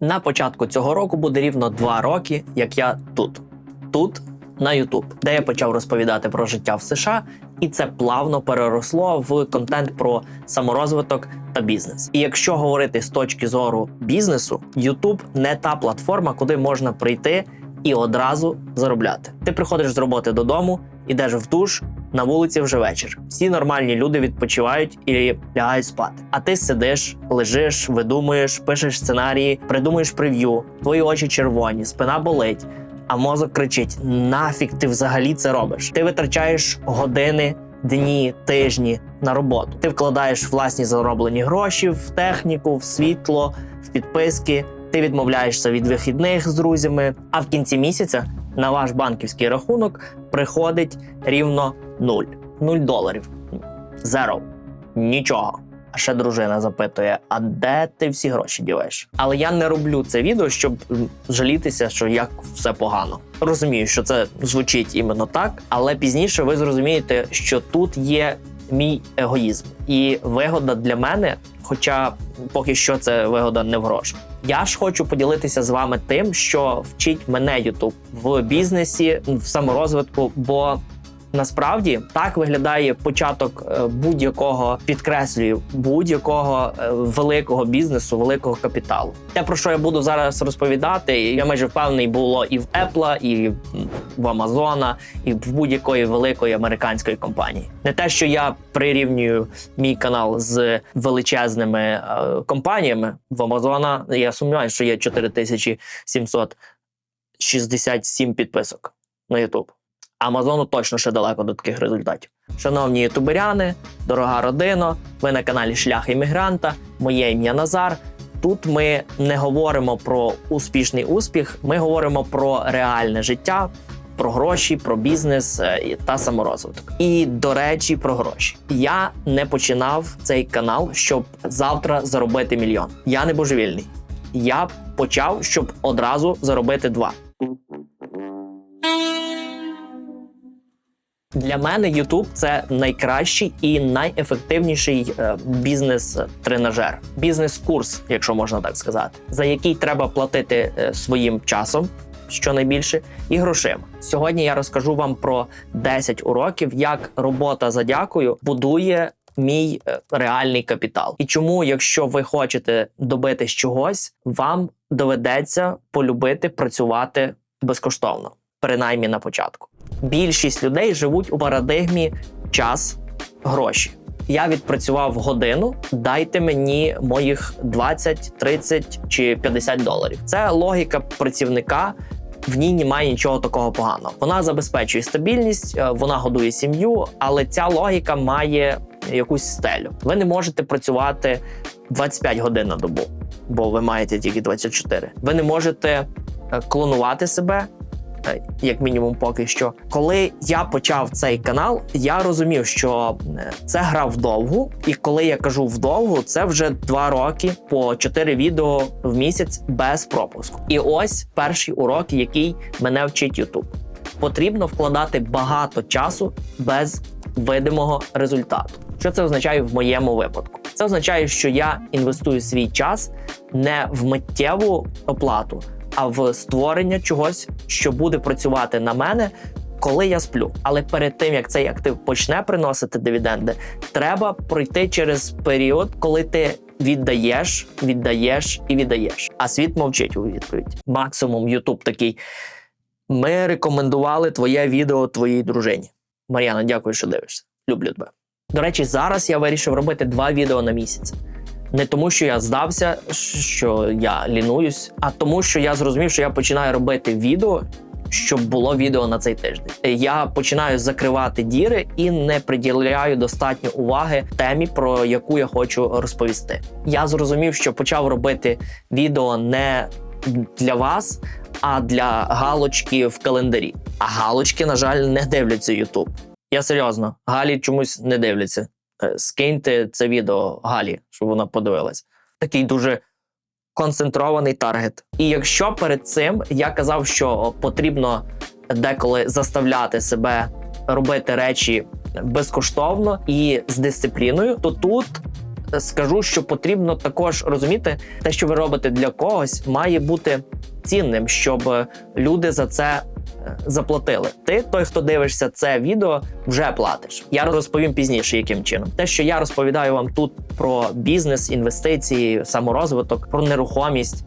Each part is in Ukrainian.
На початку цього року буде рівно два роки, як я тут. Тут на YouTube, де я почав розповідати про життя в США, і це плавно переросло в контент про саморозвиток та бізнес. І якщо говорити з точки зору бізнесу, YouTube не та платформа, куди можна прийти і одразу заробляти. Ти приходиш з роботи додому, ідеш в душ. На вулиці вже вечір. Всі нормальні люди відпочивають і лягають спати. А ти сидиш, лежиш, видумуєш, пишеш сценарії, придумуєш прев'ю, твої очі червоні, спина болить, а мозок кричить: нафіг ти взагалі це робиш? Ти витрачаєш години, дні, тижні на роботу. Ти вкладаєш власні зароблені гроші в техніку, в світло, в підписки. Ти відмовляєшся від вихідних з друзями, а в кінці місяця на ваш банківський рахунок приходить рівно нуль. Нуль доларів. Зеро. Нічого. А ще дружина запитує: а де ти всі гроші діваєш? Але я не роблю це відео, щоб жалітися, що як все погано. Розумію, що це звучить іменно так, але пізніше ви зрозумієте, що тут є мій егоїзм і вигода для мене, хоча поки що це вигода не в грошах. Я ж хочу поділитися з вами тим, що вчить мене YouTube в бізнесі, в саморозвитку, бо Насправді так виглядає початок е, будь-якого підкреслюю будь-якого е, великого бізнесу, великого капіталу. Те про що я буду зараз розповідати, я майже впевнений було і в Apple, і в Амазона, і в будь-якої великої американської компанії. Не те, що я прирівнюю мій канал з величезними е, компаніями в Амазона. Я сумніваюся, що є 4767 підписок на YouTube. Амазону точно ще далеко до таких результатів. Шановні ютуберяни, дорога родино, ви на каналі Шлях іммігранта. Моє ім'я Назар. Тут ми не говоримо про успішний успіх, ми говоримо про реальне життя, про гроші, про бізнес е, та саморозвиток. І до речі, про гроші. Я не починав цей канал, щоб завтра заробити мільйон. Я не божевільний. Я почав, щоб одразу заробити два. Для мене YouTube – це найкращий і найефективніший е, бізнес-тренажер, бізнес-курс, якщо можна так сказати, за який треба платити е, своїм часом, щонайбільше, і грошима. Сьогодні я розкажу вам про 10 уроків, як робота за дякую будує мій е, реальний капітал. І чому, якщо ви хочете добитись чогось, вам доведеться полюбити працювати безкоштовно, принаймні на початку більшість людей живуть у парадигмі час гроші. Я відпрацював годину, дайте мені моїх 20, 30 чи 50 доларів. Це логіка працівника. В ній немає нічого такого поганого. Вона забезпечує стабільність, е, вона годує сім'ю, але ця логіка має якусь стелю. Ви не можете працювати 25 годин на добу, бо ви маєте тільки 24. Ви не можете е, клонувати себе, як мінімум, поки що. Коли я почав цей канал, я розумів, що е, це гра вдовгу, і коли я кажу вдовгу, це вже два роки по 4 відео в місяць без пропуску. І ось перший урок, який мене вчить YouTube. Потрібно вкладати багато часу без видимого результату. Що це означає в моєму випадку? Це означає, що я інвестую свій час не в миттєву оплату, а в створення чогось, що буде працювати на мене, коли я сплю. Але перед тим як цей актив почне приносити дивіденди, треба пройти через період, коли ти віддаєш, віддаєш і віддаєш. А світ мовчить у відповідь. Максимум YouTube такий. Ми рекомендували твоє відео твоїй дружині. Мар'яна, дякую, що дивишся. Люблю тебе. До речі, зараз я вирішив робити два відео на місяць. Не тому, що я здався, що я лінуюсь, а тому, що я зрозумів, що я починаю робити відео, щоб було відео на цей тиждень. Я починаю закривати діри і не приділяю достатньо уваги темі, про яку я хочу розповісти. Я зрозумів, що почав робити відео не для вас, а для галочки в календарі. А галочки, на жаль, не дивляться YouTube. Я серйозно, Галі чомусь не дивляться. Е, Скиньте це відео Галі, щоб вона подивилась. Такий дуже концентрований таргет. І якщо перед цим я казав, що потрібно деколи заставляти себе робити речі безкоштовно і з дисципліною, то тут скажу, що потрібно також розуміти, те, що ви робите для когось, має бути цінним, щоб люди за це заплатили. Ти, той, хто дивишся це відео, вже платиш. Я розповім пізніше, яким чином. Те, що я розповідаю вам тут про бізнес, інвестиції, саморозвиток, про нерухомість.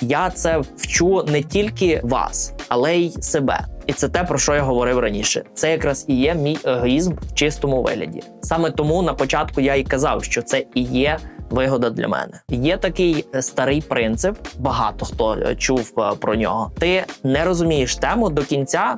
Я це вчу не тільки вас, але й себе. І це те, про що я говорив раніше. Це якраз і є мій егоїзм в чистому вигляді. Саме тому на початку я і казав, що це і є вигода для мене. Є такий е, старий принцип, багато хто е, чув е, про нього. Ти не розумієш тему до кінця,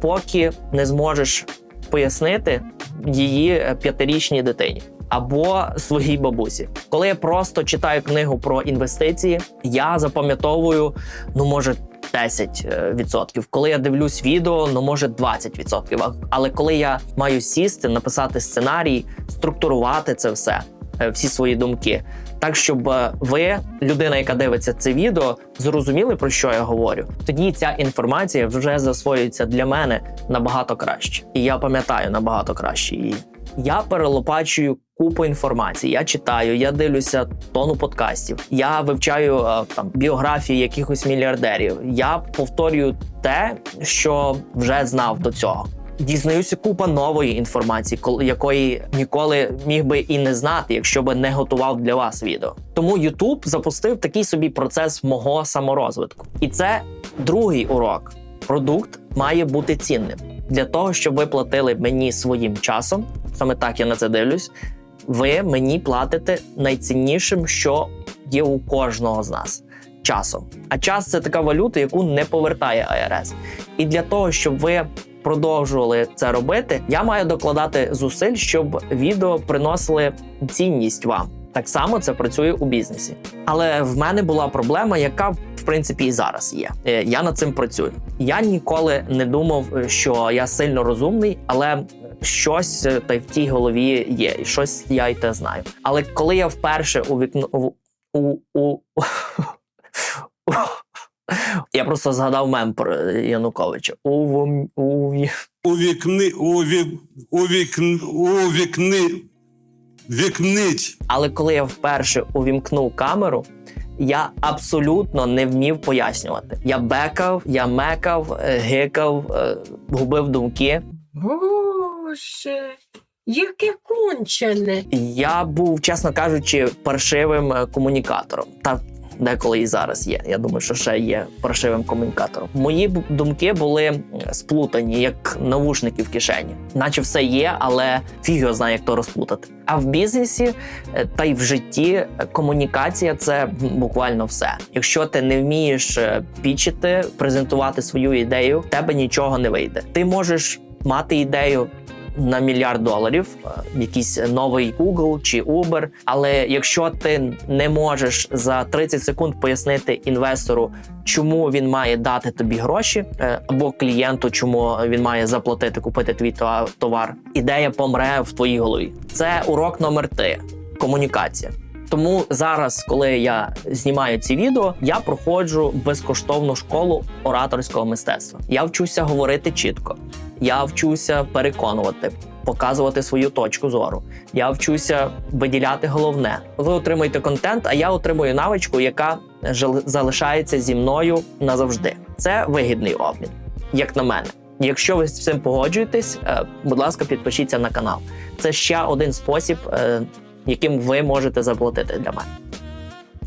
поки не зможеш пояснити її п'ятирічній дитині. Або своїй бабусі, коли я просто читаю книгу про інвестиції, я запам'ятовую, ну може 10%. Коли я дивлюсь відео, ну може 20%. Але коли я маю сісти, написати сценарій, структурувати це все, всі свої думки, так щоб е, ви, людина, яка дивиться це відео, зрозуміли про що я говорю. Тоді ця інформація вже засвоюється для мене набагато краще, і я пам'ятаю набагато краще її. Я перелопачую купу інформації. Я читаю, я дивлюся тону подкастів. Я вивчаю е, там біографії якихось мільярдерів. Я повторюю те, що вже знав до цього. Дізнаюся купа нової інформації, якої ніколи міг би і не знати, якщо би не готував для вас відео. Тому YouTube запустив такий собі процес мого саморозвитку, і це другий урок. Продукт має бути цінним для того, щоб ви платили мені своїм часом. Саме так я на це дивлюсь. Ви мені платите найціннішим, що є у кожного з нас часом. А час це така валюта, яку не повертає АРС. І для того, щоб ви продовжували це робити, я маю докладати зусиль, щоб відео приносили цінність вам. Так само це працює у бізнесі. Але в мене була проблема, яка в принципі і зараз є. Е, Я над цим працюю. Я ніколи не думав, що я сильно розумний, але щось е, та й в тій голові є, і щось я й те знаю. Але коли я вперше у вікно у, у я просто згадав мем про Януковича. У, вом- у, у вікни, у вік, у вікн, у вікни, вікнить. Але коли я вперше увімкнув камеру, я абсолютно не вмів пояснювати. Я бекав, я мекав, е, гикав, е, губив думки. Боже, яке кончене. Я був, чесно кажучи, паршивим е, комунікатором. Та деколи і зараз є. Я думаю, що ще є паршивим комунікатором. Мої думки були сплутані, як навушники в кишені, наче все є, але фіг його знає, як то розплутати. А в бізнесі е, та й в житті е, комунікація це буквально все. Якщо ти не вмієш е, пічити, презентувати свою ідею, в тебе нічого не вийде. Ти можеш мати ідею на мільярд доларів, е, якийсь новий Google чи Uber. Але якщо ти не можеш за 30 секунд пояснити інвестору, чому він має дати тобі гроші, е, або клієнту, чому він має заплатити, купити твій товар, ідея помре в твоїй голові. Це урок номер три комунікація. Тому зараз, коли я знімаю ці відео, я проходжу безкоштовну школу ораторського мистецтва. Я вчуся говорити чітко, я вчуся переконувати, показувати свою точку зору. Я вчуся виділяти головне. Ви отримуєте контент, а я отримую навичку, яка залишається зі мною назавжди. Це вигідний обмін, як на мене. Якщо ви з цим погоджуєтесь, е, будь ласка, підпишіться на канал. Це ще один спосіб, е, яким ви можете заплатити для мене.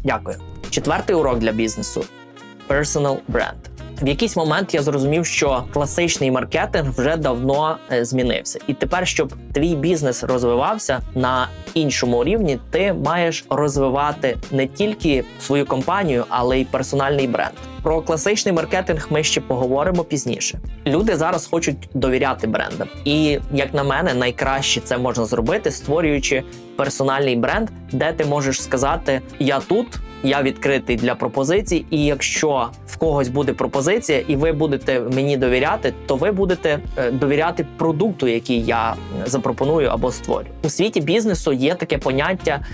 Дякую. Четвертий урок для бізнесу personal brand. В якийсь момент я зрозумів, що класичний маркетинг вже давно е, змінився, і тепер, щоб твій бізнес розвивався на іншому рівні, ти маєш розвивати не тільки свою компанію, але й персональний бренд. Про класичний маркетинг ми ще поговоримо пізніше. Люди зараз хочуть довіряти брендам, і як на мене, найкраще це можна зробити, створюючи персональний бренд, де ти можеш сказати: Я тут, я відкритий для пропозицій, і якщо в когось буде пропозиція, і ви будете мені довіряти, то ви будете е, довіряти продукту, який я запропоную або створю. У світі бізнесу є таке поняття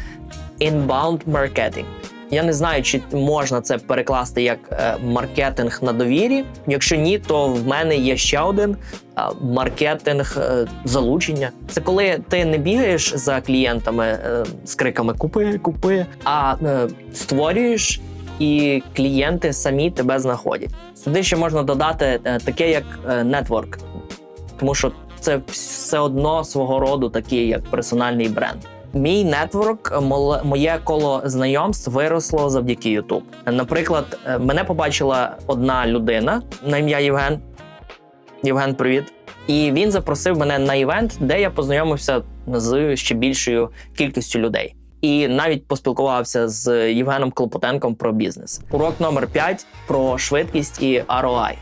inbound marketing. Я не знаю, чи можна це перекласти як е, маркетинг на довірі. Якщо ні, то в мене є ще один е, маркетинг е, залучення. Це коли ти не бігаєш за клієнтами з криками Купи, купи, а створюєш. І клієнти самі тебе знаходять. Сюди ще можна додати таке, як нетворк, тому що це все одно свого роду такий, як персональний бренд. Мій нетворк, моє коло знайомств виросло завдяки YouTube. Наприклад, е, мене побачила одна людина на ім'я Євген. Євген, привіт. І він запросив мене на івент, де я познайомився з ще більшою кількістю людей. І навіть поспілкувався з Євгеном Клопотенком про бізнес. Урок номер 5 про швидкість і ROI.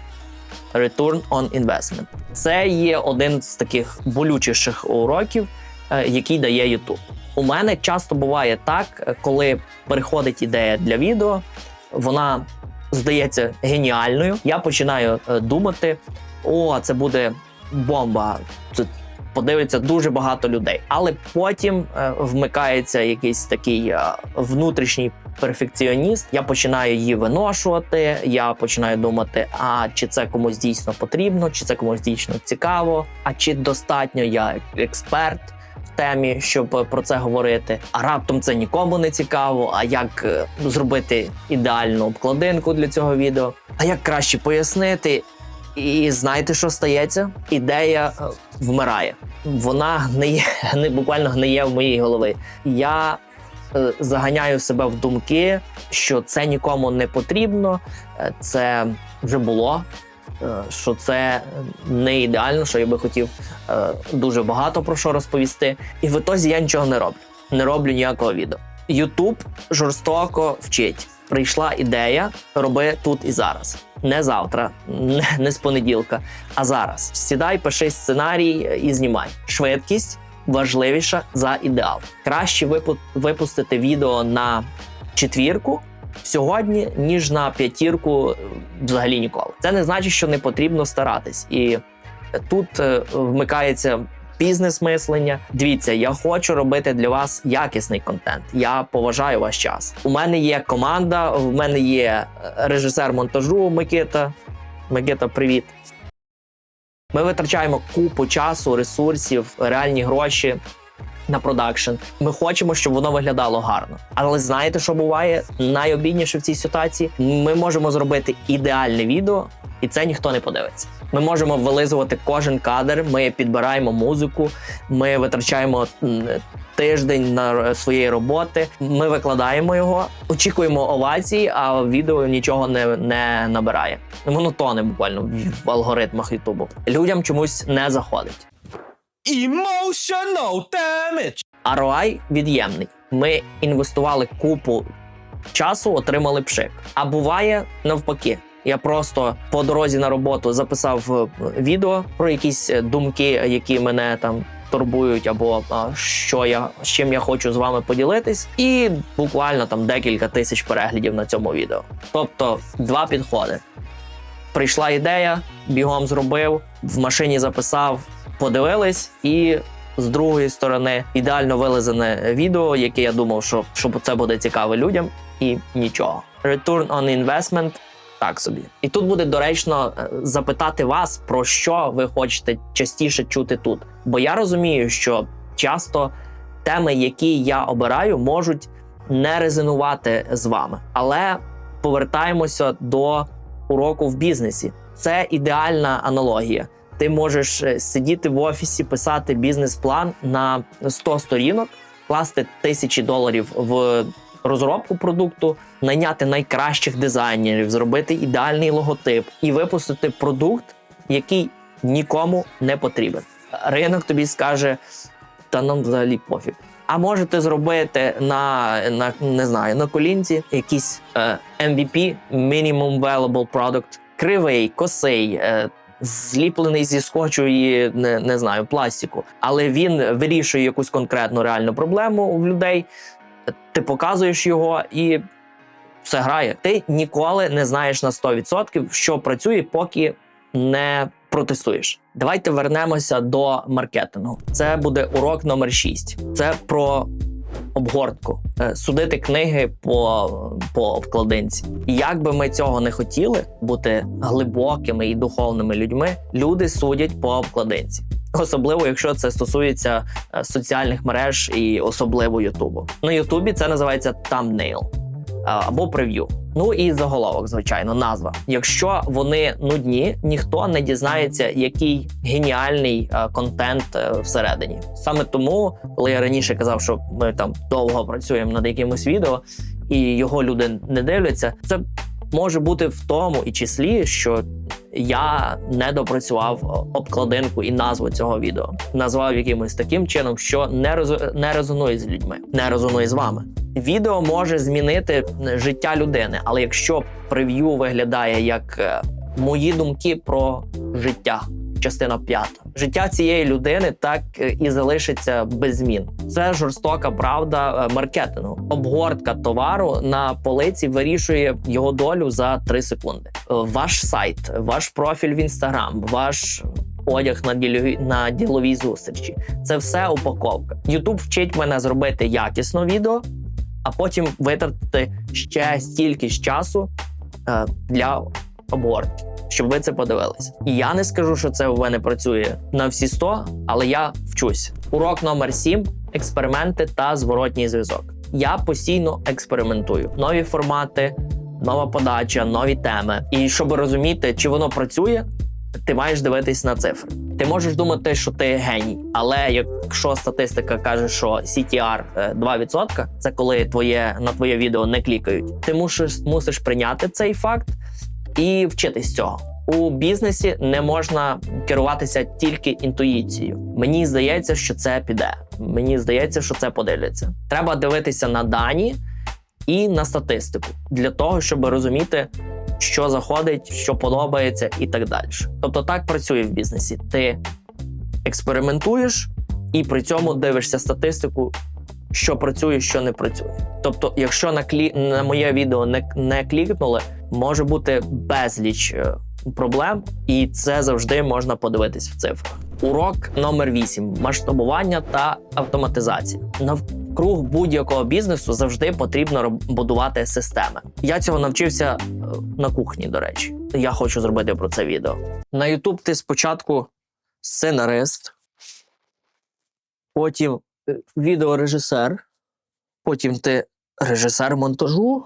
Return on Investment. Це є один з таких болючіших уроків, е, який дає YouTube. У мене часто буває так, коли приходить ідея для відео, вона здається геніальною. Я починаю е, думати: о, це буде бомба. Це подивиться дуже багато людей. Але потім е, вмикається якийсь такий е, внутрішній перфекціоніст. Я починаю її виношувати. Я починаю думати: а чи це комусь дійсно потрібно, чи це комусь дійсно цікаво, а чи достатньо я експерт. Темі, щоб е, про це говорити, а раптом це нікому не цікаво. А як е, зробити ідеальну обкладинку для цього відео? А як краще пояснити? І знаєте, що стається? Ідея е, вмирає. Вона гниє, гни, буквально гниє в моїй голові. Я е, заганяю себе в думки, що це нікому не потрібно, це вже було. Е, Що це не ідеально, що я би хотів е, дуже багато про що розповісти. І в ітозі я нічого не роблю. Не роблю ніякого відео. Ютуб жорстоко вчить. Прийшла ідея, роби тут і зараз. Не завтра, не, не з понеділка, а зараз. Сідай, пиши сценарій і знімай. Швидкість важливіша за ідеал. Краще випу- випустити відео на четвірку сьогодні, ніж на п'ятірку взагалі ніколи. Це не значить, що не потрібно старатись. І тут е, вмикається бізнес-мислення. Дивіться, я хочу робити для вас якісний контент. Я поважаю ваш час. У мене є команда, в мене є е, режисер монтажу Микита. Микита, привіт. Ми витрачаємо купу часу, ресурсів, реальні гроші на продакшн. Ми хочемо, щоб воно виглядало гарно. Але знаєте, що буває найобідніше в цій ситуації? Ми можемо зробити ідеальне відео, і це ніхто не подивиться. Ми можемо вилизувати кожен кадр. Ми підбираємо музику, ми витрачаємо тиждень на своєї роботи. Ми викладаємо його, очікуємо овації, а відео нічого не, не набирає. Воно тоне буквально в алгоритмах Ютубу. Людям чомусь не заходить. Emotional damage. ROI від'ємний. Ми інвестували купу часу, отримали пшик. А буває навпаки. Я просто по дорозі на роботу записав е, відео про якісь е, думки, які мене там турбують, або а, що я з чим я хочу з вами поділитись, і буквально там декілька тисяч переглядів на цьому відео. Тобто два підходи. Прийшла ідея, бігом зробив, в машині записав, подивились, і з другої сторони ідеально вилизане відео, яке я думав, що, що це буде цікаво людям, і нічого. Return on investment так собі. І тут буде доречно е, запитати вас, про що ви хочете частіше чути тут. Бо я розумію, що часто теми, які я обираю, можуть не резонувати з вами. Але повертаємося до уроку в бізнесі. Це ідеальна аналогія. Ти можеш е, сидіти в офісі, писати бізнес-план на 100 сторінок, класти тисячі доларів в розробку продукту, найняти найкращих дизайнерів, зробити ідеальний логотип і випустити продукт, який нікому не потрібен. Ринок тобі скаже: та нам взагалі пофіг. А можете зробити на, на не знаю, на колінці якийсь е, MVP Minimum Valuable Product, кривий, косий, е, зліплений зі скотчу і не, не знаю, пластику. Але він вирішує якусь конкретну реальну проблему в людей. Ти показуєш його і все грає. Ти ніколи не знаєш на 100%, що працює, поки не протестуєш. Давайте вернемося до маркетингу. Це буде урок номер 6. Це про обгортку, е, судити книги по, по обкладинці. І як би ми цього не хотіли бути глибокими і духовними людьми, люди судять по обкладинці. Особливо, якщо це стосується е, соціальних мереж і особливо Ютубу. На Ютубі це називається thumbnail або прев'ю. Ну і заголовок, звичайно, назва. Якщо вони нудні, ніхто не дізнається, який геніальний е, контент е, всередині. Саме тому, коли я раніше казав, що ми там довго працюємо над якимось відео, і його люди не дивляться, це може бути в тому і числі, що я не допрацював обкладинку і назву цього відео. Назвав якимось таким чином, що не роз... не резонує з людьми, не резонує з вами. Відео може змінити життя людини, але якщо прев'ю виглядає як е, мої думки про життя, частина п'ята, життя цієї людини так е, і залишиться без змін. Це жорстока правда е, маркетингу. Обгортка товару на полиці вирішує його долю за 3 секунди. Е, Ваш сайт, ваш профіль в інстаграм, ваш одяг на діловій на діловій зустрічі. Це все упаковка. Ютуб вчить мене зробити якісно відео, а потім витратити ще стільки ж часу е, для обгортки, щоб ви це подивилися. І я не скажу, що це у мене працює на всі 100, але я вчусь. Урок номер 7 експерименти та зворотній зв'язок. Я постійно експериментую. Нові формати, нова подача, нові теми. І щоб розуміти, чи воно працює, ти маєш дивитись на цифри. Ти можеш думати, що ти геній, але якщо статистика каже, що CTR е, 2%, це коли твоє на твоє відео не клікають. Ти мусиш, мусиш прийняти цей факт і вчитись цього. У бізнесі не можна керуватися тільки інтуїцією. Мені здається, що це піде. Мені здається, що це подивляться. Треба дивитися на дані і на статистику для того, щоб розуміти, що заходить, що подобається, і так далі. Тобто так працює в бізнесі. Ти експериментуєш і при цьому дивишся статистику, що працює, що не працює. Тобто, якщо на клі... на моє відео не, не клікнули, може бути безліч е, проблем, і це завжди можна подивитись в цифрах. Урок номер 8. масштабування та автоматизація. Навкруг будь-якого бізнесу завжди потрібно будувати системи. Я цього навчився е, на кухні. До речі, я хочу зробити про це відео. На YouTube ти спочатку сценарист, потім е, відеорежисер, потім ти режисер монтажу,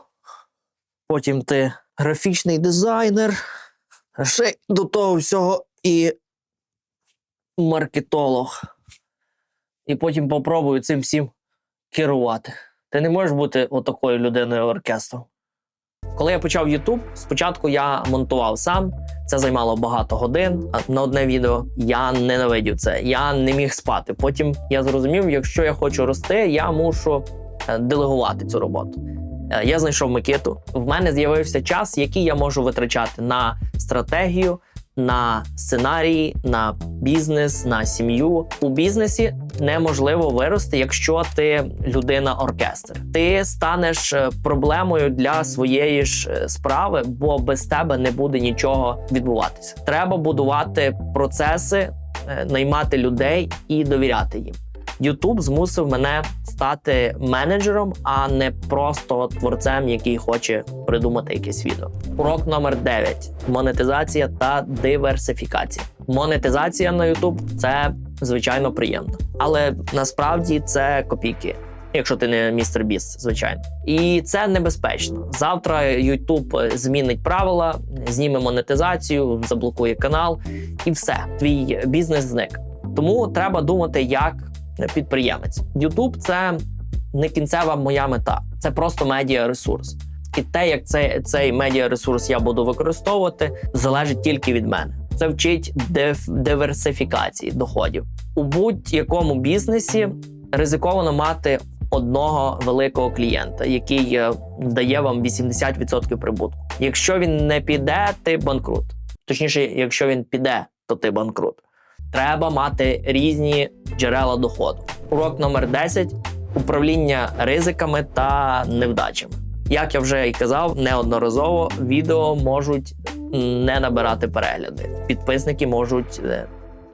потім ти графічний дизайнер, ще до того всього і маркетолог. І потім попробую цим всім керувати. Ти не можеш бути отакою людиною оркестру. Коли я почав YouTube, спочатку я монтував сам. Це займало багато годин на одне відео. Я ненавидів це. Я не міг спати. Потім я зрозумів, якщо я хочу рости, я мушу е, делегувати цю роботу. Е, Я знайшов Микиту. В мене з'явився час, який я можу витрачати на стратегію, на сценарії, на бізнес, на сім'ю. У бізнесі неможливо вирости, якщо ти людина оркестр. Ти станеш е, проблемою для своєї ж е, справи, бо без тебе не буде нічого відбуватися. Треба будувати процеси, наймати людей і довіряти їм. YouTube змусив мене стати менеджером, а не просто творцем, який хоче придумати якесь відео. Урок номер 9. монетизація та диверсифікація. Монетизація на YouTube – це звичайно приємно, але насправді це копійки. Якщо ти не містер Біст, звичайно, і це небезпечно. Завтра YouTube змінить правила, зніме монетизацію, заблокує канал, і все, твій бізнес зник. Тому треба думати, як підприємець. YouTube – це не кінцева моя мета, це просто медіаресурс. І те, як цей, цей медіаресурс я буду використовувати, залежить тільки від мене. Це вчить диверсифікації доходів у будь-якому бізнесі. Ризиковано мати одного великого клієнта, який е, дає вам 80% прибутку. Якщо він не піде, ти банкрут. Точніше, якщо він піде, то ти банкрут. Треба мати різні джерела доходу. Урок номер 10 управління ризиками та невдачами. Як я вже і казав, неодноразово відео можуть не набирати перегляди. Підписники можуть е,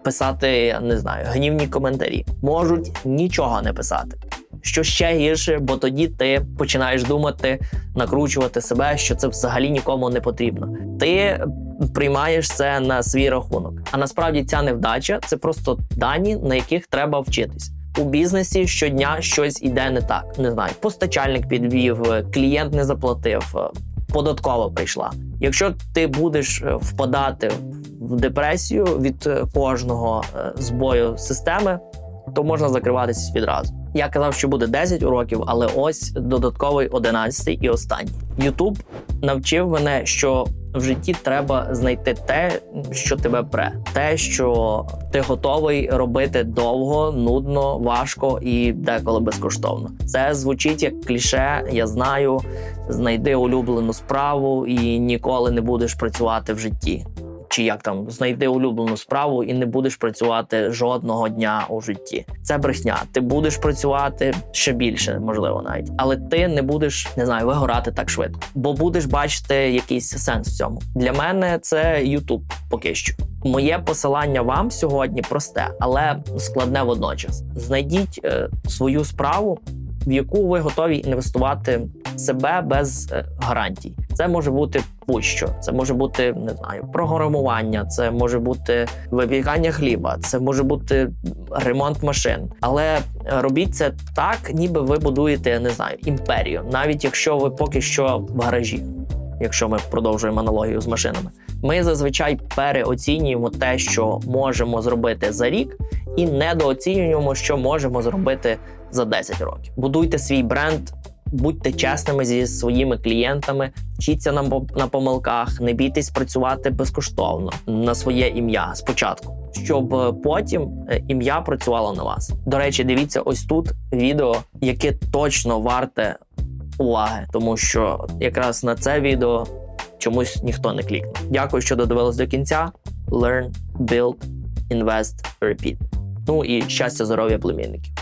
писати, не знаю, гнівні коментарі, можуть нічого не писати. Що ще гірше, бо тоді ти починаєш думати, накручувати себе, що це взагалі нікому не потрібно. Ти приймаєш це на свій рахунок. А насправді ця невдача це просто дані, на яких треба вчитись. У бізнесі щодня щось іде не так. Не знаю, постачальник підвів, клієнт не заплатив, податкова прийшла. Якщо ти будеш е, впадати в депресію від е, кожного е, збою системи, то можна закриватися відразу. Я казав, що буде 10 уроків, але ось додатковий 11 і останній. Ютуб навчив мене, що в житті треба знайти те, що тебе пре, те, що ти готовий робити довго, нудно, важко і деколи безкоштовно. Це звучить як кліше. Я знаю. Знайди улюблену справу і ніколи не будеш працювати в житті. Чи як там знайди улюблену справу і не будеш працювати жодного дня у житті. Це брехня. Ти будеш працювати ще більше, можливо, навіть, але ти не будеш не знаю, вигорати так швидко, бо будеш бачити якийсь сенс в цьому. Для мене це YouTube поки що. Моє посилання вам сьогодні просте, але складне водночас. Знайдіть е, свою справу, в яку ви готові інвестувати себе без е, гарантій. Це може бути будь-що. Це може бути не знаю, програмування, це може бути випікання хліба, це може бути ремонт машин. Але е, робіть це так, ніби ви будуєте не знаю імперію, навіть якщо ви поки що в гаражі. Якщо ми продовжуємо аналогію з машинами, ми зазвичай переоцінюємо те, що можемо зробити за рік, і недооцінюємо, що можемо зробити за 10 років. Будуйте свій бренд, будьте чесними зі своїми клієнтами, вчіться на, на помилках, не бійтесь працювати безкоштовно на своє ім'я спочатку, щоб е, потім е, ім'я працювало на вас. До речі, дивіться ось тут відео, яке точно варте уваги, тому що якраз на це відео чомусь ніхто не клікнув. Дякую, що додивились до кінця. Learn, build, invest, repeat. Ну і щастя, здоров'я племінників.